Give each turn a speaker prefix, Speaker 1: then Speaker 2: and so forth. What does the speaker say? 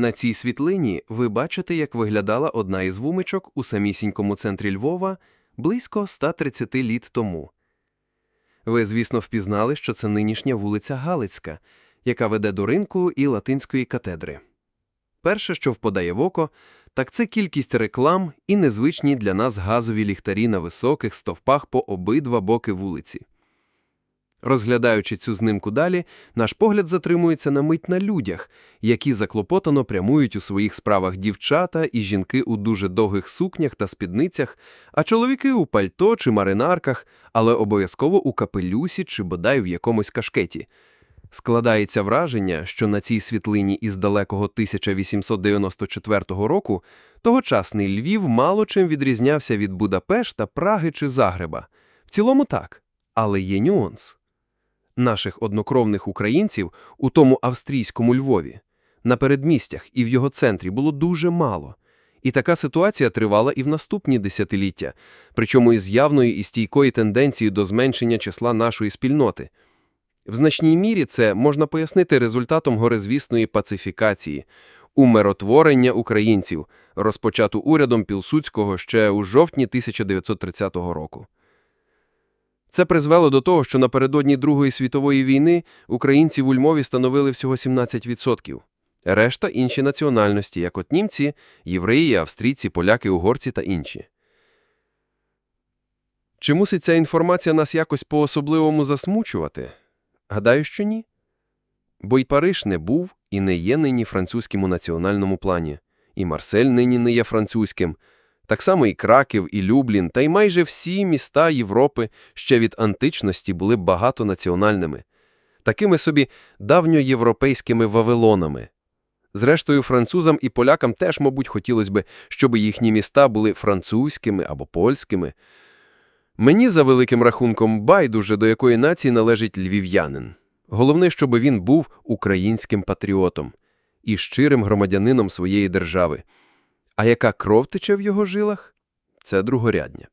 Speaker 1: На цій світлині ви бачите, як виглядала одна із вумичок у самісінькому центрі Львова близько 130 літ тому. Ви, звісно, впізнали, що це нинішня вулиця Галицька, яка веде до ринку і латинської катедри. Перше, що впадає в око, так це кількість реклам і незвичні для нас газові ліхтарі на високих стовпах по обидва боки вулиці. Розглядаючи цю знимку далі, наш погляд затримується на мить на людях, які заклопотано прямують у своїх справах дівчата і жінки у дуже довгих сукнях та спідницях, а чоловіки у пальто чи маринарках, але обов'язково у капелюсі чи бодай в якомусь кашкеті. Складається враження, що на цій світлині із далекого 1894 року тогочасний Львів мало чим відрізнявся від Будапешта, Праги чи Загреба. В цілому так, але є нюанс. Наших однокровних українців у тому австрійському Львові на передмістях і в його центрі було дуже мало. І така ситуація тривала і в наступні десятиліття, причому із явною і стійкою тенденцією до зменшення числа нашої спільноти. В значній мірі це можна пояснити результатом горизвісної пацифікації, умиротворення українців, розпочату урядом Пілсудського ще у жовтні 1930 року. Це призвело до того, що напередодні Другої світової війни українців у Львові становили всього 17%. Решта – інші національності, як от німці, євреї, австрійці, поляки, угорці та інші. Чи мусить ця інформація нас якось по-особливому засмучувати? Гадаю, що ні. Бо й Париж не був і не є нині французьким у національному плані, і Марсель нині не є французьким, так само і Краків, і Люблін, та й майже всі міста Європи ще від античності були багатонаціональними, такими собі давньоєвропейськими вавилонами. Зрештою, французам і полякам теж, мабуть, хотілося б, щоб їхні міста були французькими або польськими. Мені, за великим рахунком, байдуже, до якої нації належить львів'янин. Головне, щоб він був українським патріотом і щирим громадянином своєї держави. А яка кров тече в його жилах – це другорядня.